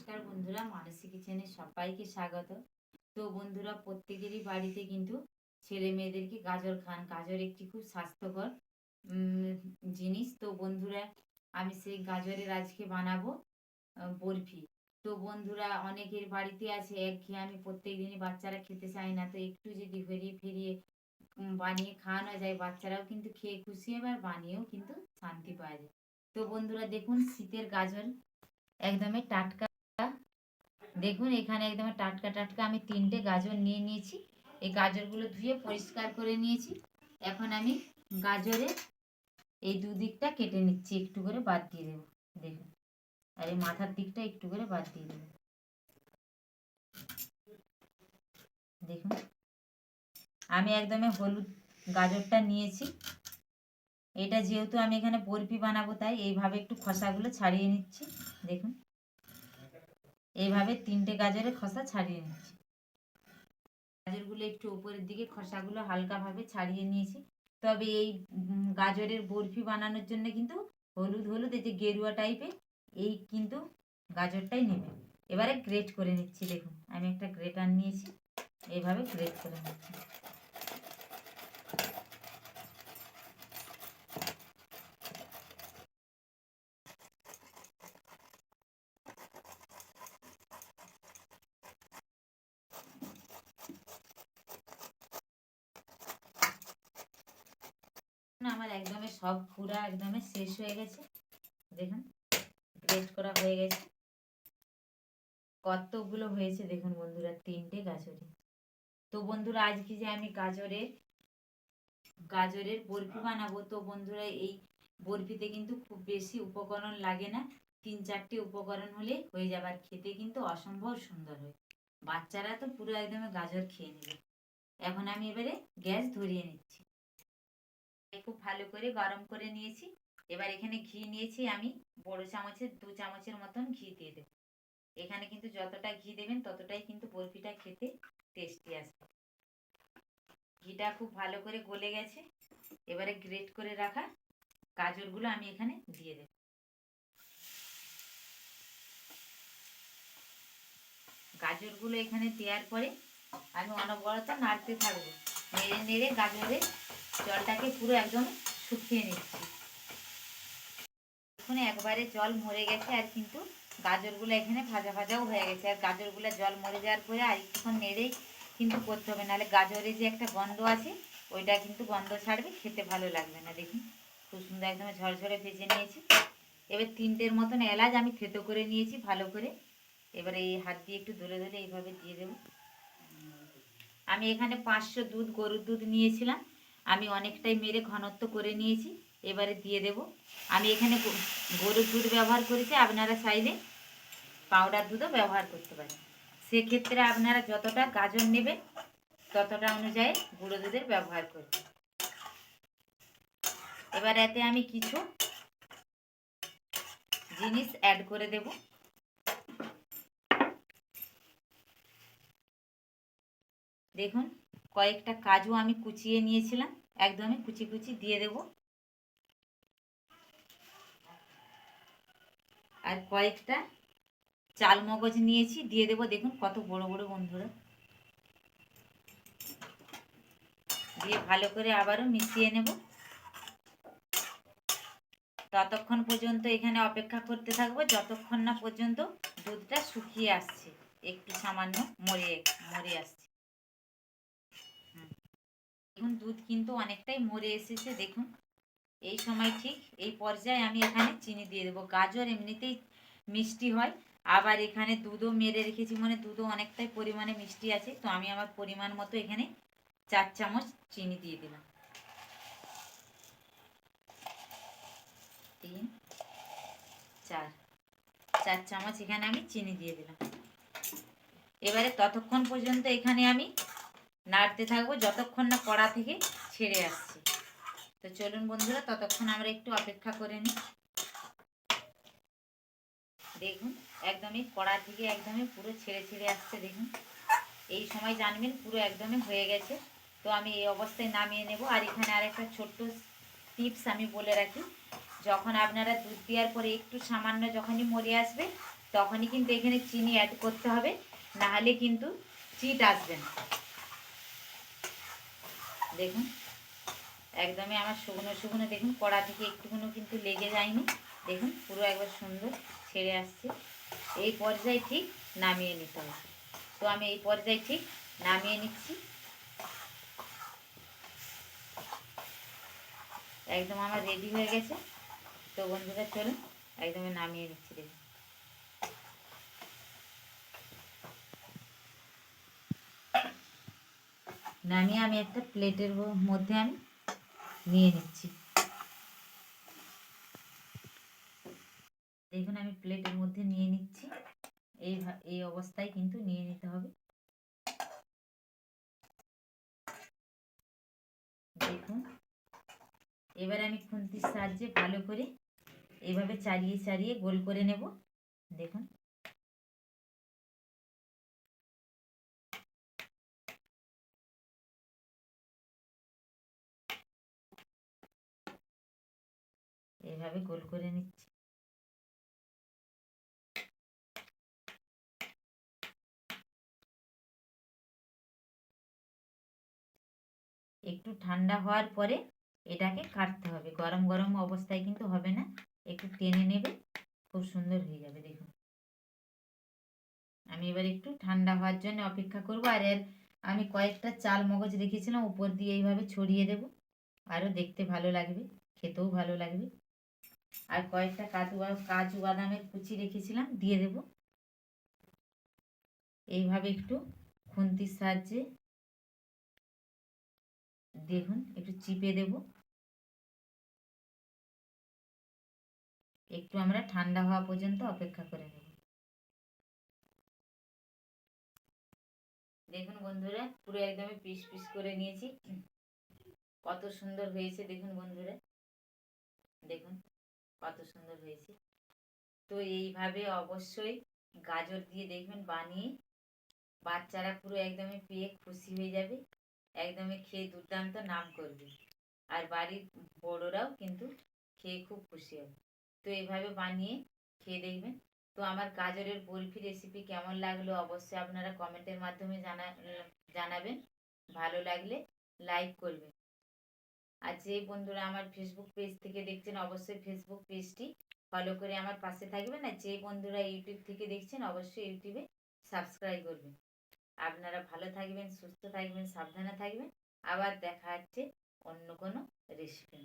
নমস্কার বন্ধুরা, মানসী কিচেনে সবাইকে স্বাগত। তো বন্ধুরা, প্রত্যেকেরই বাড়িতে কিন্তু ছেলে মেয়েদেরকে গাজর খান। গাজর একটি খুব স্বাস্থ্যকর জিনিস। তো বন্ধুরা, আমি সেই গাজরের আজকে বানাবো বরফি। তো বন্ধুরা, অনেকের বাড়িতে আছে এক একঘেয়ে আমি প্রত্যেক দিনই বাচ্চারা খেতে চায় না। তো একটু যদি ঘুরিয়ে ফিরিয়ে বানিয়ে খাওয়ানো যায়, বাচ্চারাও কিন্তু খেয়ে খুশি হবে আর বানিয়েও কিন্তু শান্তি পাওয়া যায়। তো বন্ধুরা, দেখুন, শীতের গাজর একদমই টাটকা দেখুন, এখানে একদম টাটকা টাটকা আমি তিনটে গাজর নিয়ে নিয়েছি। এই গাজরগুলো ধুয়ে পরিষ্কার করে নিয়েছি। এখন আমি গাজরে এই দুদিকটা কেটে নিচ্ছি, একটু করে বাদ দিয়ে দেবো। দেখুন, আর এই মাথার দিকটা একটু করে বাদ দিয়ে দেবো। দেখুন, আমি একদমই হলুদ গাজরটা নিয়েছি। এটা যেহেতু আমি এখানে বরফি বানাবো, তাই এইভাবে একটু খোসাগুলো ছাড়িয়ে নিচ্ছি। দেখুন এইভাবে তিনটে গাজরের খোসা ছাড়িয়ে নিচ্ছি গাজরগুলো একটু উপরের দিকে খোসাগুলো হালকাভাবে ছাড়িয়ে নিয়েছি। তবে এই গাজরের বরফি বানানোর জন্য কিন্তু হলুদ হলুদ, এই যে গেরুয়া টাইপের এই কিন্তু গাজরটাই নেবে। এবারে গ্রেট করে নিচ্ছি, দেখুন, আমি একটা গ্রেটার নিয়েছি, এইভাবে গ্রেট করে নিচ্ছি। আমার একদমই সব পুরা একদমই শেষ হয়ে গেছে। দেখুন গ্রেট করা হয়ে গেছে। কতগুলো হয়েছে দেখুন বন্ধুরা, তিনটে গাজরে। তো বন্ধুরা, আজকে যে আমি গাজরের গাজরের বরফি বানাবো, তো বন্ধুরা, এই বরফিতে কিন্তু খুব বেশি উপকরণ লাগে না। তিন চারটে উপকরণ হলে হয়ে যাবে। আর খেতে কিন্তু অসম্ভব সুন্দর হয়। বাচ্চারা তো পুরো একদম গাজর খেয়ে নেবে। এখন আমি এবারে গ্যাস ধরিয়ে নিচ্ছি। খুব ভালো করে গরম করে নিয়েছি। এবার এখানে ঘি নিয়েছি আমি। বড় চামচের, দু চামচের মতন ঘি দিয়ে দেবো। এখানে কিন্তু যতটা ঘি দেবেন, ততটাই কিন্তু বরফিটা খেতে টেস্টি আসবে। ঘিটা খুব ভালো করে গলে গেছে। এবারে গ্রেট করে রাখা গাজরগুলো আমি এখানে দিয়ে দেব। গাজরগুলো এখানে দেওয়ার পরে আমি অনবরত নাড়তে থাকব। নেড়ে নেড়ে গাজরের জলটাকে পুরো একদম শুকিয়ে নিচ্ছি। এখন একবারে জল মরে গেছে আর কিন্তু গাজরগুলো এখানে ভাজা ভাজাও হয়ে গেছে। আর গাজরগুলো জল মরে যাওয়ার পরে আর একটুক্ষণ নেড়েই কিন্তু করতে হবে। নাহলে গাজরে যে একটা গন্ধ আছে, ওইটা কিন্তু গন্ধ ছাড়বে, খেতে ভালো লাগবে না। দেখুন খুব সুন্দর একদম ঝরঝরে ভেজে নিয়েছি। এবার তিনটের মতন এলাচ আমি থেতো করে নিয়েছি ভালো করে। এবারে এই হাত দিয়ে একটু ধরে ধরে এইভাবে দিয়ে দেবো। আমি এখানে পাঁচশো দুধ, গরুর দুধ নিয়েছিলাম। আমি অনেকটাই মেরে ঘনত্ব করে নিয়েছি, এবারে দিয়ে দেব। আমি এখানে গরুর দুধ ব্যবহার করেছি, আপনারা চাইলে পাউডার দুধও ব্যবহার করতে পারেন। সেক্ষেত্রে আপনারা যতটা গাজর নেবেন, ততটা অনুযায়ী গুঁড়ো দুধের ব্যবহার করবেন। এবার এতে আমি কিছু জিনিস অ্যাড করে দেব। দেখুন কয়েকটা কাজু আমি কুচিয়ে নিয়েছিলাম একদমই কুচি কুচি দিয়ে দেব। আর কয়েকটা চাল মগজ নিয়েছি, দিয়ে দেব, দেখুন কত বড় বড় বন্ধুরা। দিয়ে ভালো করে আবারও মিশিয়ে নেব। ততক্ষণ পর্যন্ত এখানে অপেক্ষা করতে থাকব, যতক্ষণ না পর্যন্ত দুধটা শুকিয়ে আসছে, একটু সামান্য মরে মরে আসছে। দেখুন দুধ কিন্তু অনেকটাই মরে এসেছে, দেখুন। এই সময় ঠিক এই পর্যায়ে আমি এখানে চিনি দিয়ে দেবো। গাজর এমনিতেই মিষ্টি হয়, আবার এখানে দুধও মেরে রেখেছি মানে দুধও অনেকটাই পরিমাণে মিষ্টি আছে, তো আমি আমার পরিমাণ মতো এখানে চার চামচ চিনি দিয়ে দিলাম। তিন, চার চার চামচ এখানে আমি চিনি দিয়ে দিলাম। এবারে ততক্ষণ পর্যন্ত এখানে আমি নাড়তে থাকব, যতক্ষণ না কড়া থেকে ছেড়ে আসছে। তো চলুন বন্ধুরা, ততক্ষণ আমরা একটু অপেক্ষা করে নিই। দেখুন, একদমই কড়া থেকে একদমই পুরো ছেড়ে ছেড়ে আসছে, দেখুন। এই সময় জানবেন পুরো একদমই হয়ে গেছে। তো আমি এই অবস্থায় নামিয়ে নেব। আর এখানে আর একটা ছোট্ট টিপস আমি বলে রাখি, যখন আপনারা দুধ দেওয়ার পরে একটু সামান্য যখনই মরে আসবে, তখনই কিন্তু এখানে চিনি অ্যাড করতে হবে। না হলে কিন্তু চিট আসবে না। দেখুন, একদমই আমার শুকনো শুকনো, দেখুন, কড়া থেকে একটুকুনো কিন্তু লেগে যায়নি। দেখুন, পুরো একবার সুন্দর ছেড়ে আসছে। এই পর্যায়ে ঠিক নামিয়ে নিতে হবে। তো আমি এই পর্যায়ে ঠিক নামিয়ে নিচ্ছি। একদম আমার রেডি হয়ে গেছে। তো বন্ধুরা, চলুন, একদমই নামিয়ে নিচ্ছি, দেখুন। নামিয়ে আমি একটা প্লেটের মধ্যে আমি নিয়ে নিচ্ছি। দেখুন, আমি প্লেটের মধ্যে নিয়ে নিচ্ছি। এই এই অবস্থায় কিন্তু নিয়ে নিতে হবে। দেখুন, এবার আমি খুন্তির সাহায্যে ভালো করে এইভাবে চালিয়ে চালিয়ে গোল করে নেব। দেখুন এইভাবে গোল করে নিচ্ছি। একটু ঠান্ডা হওয়ার পরে এটাকে কাটতে হবে। গরম গরম অবস্থায় কিন্তু হবে না। একটু টেনে নেবে, খুব সুন্দর হয়ে যাবে, দেখুন। আমি এবার একটু ঠান্ডা হওয়ার জন্য অপেক্ষা করব। আর এর আমি কয়েকটা চাল মগজ রেখেছিলাম, উপর দিয়ে এইভাবে ছড়িয়ে দেব। আরও দেখতে ভালো লাগবে, খেতেও ভালো লাগবে। আর কয়েকটা কাজু কাজু বাদামের কুচি রেখেছিলাম, দিয়ে দেব। এইভাবে একটু খুন্তির সাহায্যে দেখুন, একটু চিপে দেব। একটু আমরা ঠান্ডা হওয়া পর্যন্ত অপেক্ষা করে নেব। দেখুন বন্ধুরা, পুরো একদমই পিস পিস করে নিয়েছি। কত সুন্দর হয়েছে, দেখুন বন্ধুরা। দেখুন। কত সুন্দর হয়েছে। তো এইভাবে অবশ্যই গাজর দিয়ে দেখবেন বানিয়ে বাচ্চারা পুরো একদমই পেয়ে খুশি হয়ে যাবে। একদমই খেয়ে দুর্দান্ত নাম করবে। আর বাড়ির বড়রাও কিন্তু খেয়ে খুব খুশি হবে। তো এইভাবে বানিয়ে খেয়ে দেখবেন। তো আমার গাজরের বরফি রেসিপি কেমন লাগল অবশ্যই আপনারা কমেন্টের মাধ্যমে জানা জানাবেন। ভালো লাগলে লাইক করবেন। আর যে বন্ধুরা আমার ফেসবুক পেজ থেকে দেখছেন, অবশ্যই ফেসবুক পেজটি ফলো করে আমার পাশে থাকবেন। আর যে বন্ধুরা ইউটিউব থেকে দেখছেন, অবশ্যই ইউটিউবে সাবস্ক্রাইব করবেন। আপনারা ভালো থাকবেন, সুস্থ থাকবেন, সাবধানে থাকবেন। আবার দেখা হচ্ছে অন্য কোনো রেসিপি